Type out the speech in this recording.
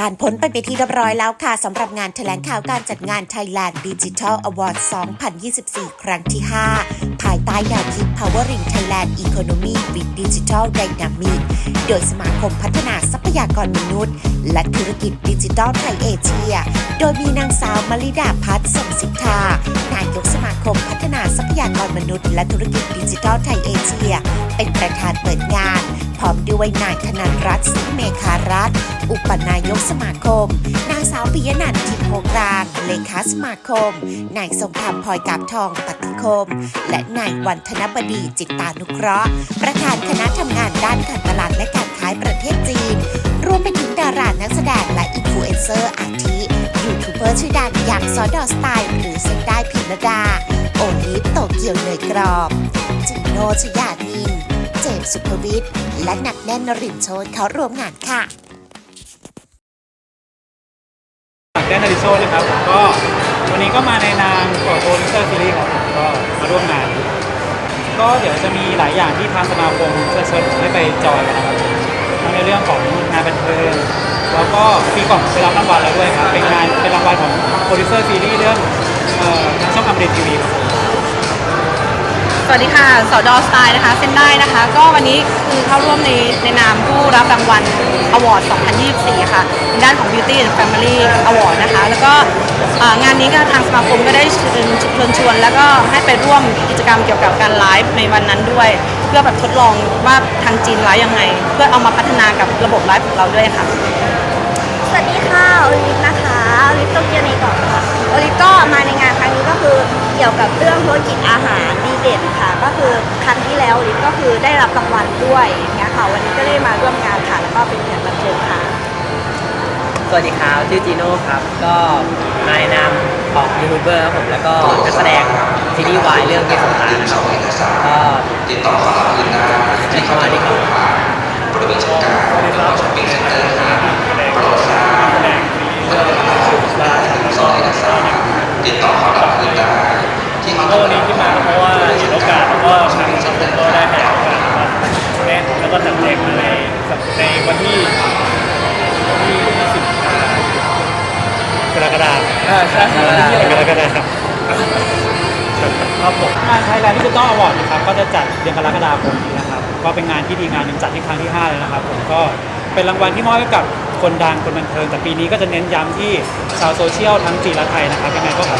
ผ่านพ้นไปไปนที่เรียบร้อยแล้วค่ะสำหรับงานแถลงข่าวการจัดงาน Thailand Digital Award 2024 ครั้งที่ 5 ภายใต้แนวคิด Powering Thailand Economy with Digital Dynamic โดยสมาคมพัฒนาทรัพยากรมนุษย์ และธุรกิจดิจิทัลไทยเอเชีย โดยมีนางสาวมลิดาพัฒน์สงสิทธานายกสมาคมพัฒนาทรัพยากรมนุษย์ และธุรกิจดิจิทัลไทยเอเชีย เป็นประธานเปิดงาน พร้อมด้วยนายธนรัตน์สิเมคารัตน์ อุปนายกสมาคม นางสาวปิยนันท์ทิพโพกลางเลขาสมาคม นายทรงธรรมพลอยกาบทองปฏิคม และนายวันธนบดีจิตตานุเคราะห์ ประธานคณะทำงานด้านการตลาดและการขายประเทศจีน รวมไปถึงดารานักแสดงและอินฟลูเอนเซอร์อาทิยูทูบเบอร์ชื่อดังอย่างซอดอสไตล์หรือเซนได้พิมรดา โอลิฟโตเกียวเนยกรอบจิโนชยานิน เจมสุภวิทย์และนักแน่นนรินโชนเขาร่วมงานค่ะ แดนนาริโซนะครับผมก็วันนี้ก็มาในนามของโปรดิวเซอร์ซีรีส์ครับผมก็มาร่วมงาน ก็เดี๋ยวจะมีหลายอย่างที่ทางสมาคมเชิญผมให้ไปจอยกันนะครับทั้งในเรื่องของงานบันเทิงแล้วก็ปีก่อนไปรับรางวัลแล้วด้วยครับเป็นงานเป็นรางวัลของโปรดิวเซอร์ซีรีส์เรื่องเอ่อทางช่องอมเดตทีวีครับ วัสดีค่ะสอดอสไตล์นะคะ เส้นได้นะคะ ก็วันนี้คือเข้าร่วมในในนามผู้รับรางวัล Award 2024 ค่ะในด้านของ Beauty and Family Award นะคะ แล้วก็งานนี้ก็ทางสมาคมก็ได้เชิญเชิญชวน แล้วก็ให้ไปร่วมกิจกรรมเกี่ยวกับการไลฟ์ในวันนั้นด้วย เพื่อแบบทดลองว่าทางจีนไลฟ์ยังไง เพื่อเอามาพัฒนากับระบบไลฟ์ของเราด้วยค่ะ กี่ยวกับเรื่องธุรกิจอาหารดีเด่นค่ะ ก็คือครั้งที่แล้วลิฟก็คือได้รับรางวัลด้วยอย่างเงี้ยค่ะ วันนี้ก็ได้มาร่วมงานค่ะ แล้วก็เป็นแขกรับเชิญค่ะ สวัสดีครับชื่อจีโน่ครับ ก็มาในนามของยูทูบเบอร์ครับผมแล้วก็นักแสดงซีรีส์วายเรื่องเกสงครามนะครับก็ ติดต่อขอรับคืนได้ที่เคาน์เตอร์โรงพยาบาลบริเวณชั้นกลางของช้อปปิ้งเซ็นเตอร์ครับโปรดทราบวันเวลาถึงสองเอกสารติดต่อขอรับคืนได้ที่เคาน์เต ก็ อร์ วันนี้ที่มาก็เพราะว่าเห็นโอกาสแล้วก็ทางสังคมก็ได้ขยายโอกาสมาแน่นแล้วก็จัดแจงมาในในวันที่วันที่20 กรกฎาคมใช่กรกฎาคมครับผมงานไทยแลนด์ดิจิตอลอวอร์ดนะครับก็จะจัดเดือนกรกฎาคมนี้นะครับก็เป็นงานที่ดีงานหนึ่งจัดที่ครั้งที่5เลยนะครับผมก็เป็นรางวัลที่มอบให้กับคนดังคนบันเทิงแต่ปีนี้ก็จะเน้นย้ำที่ชาวโซเชียลทั้งจีนและไทยนะครับยังไงก็ขอ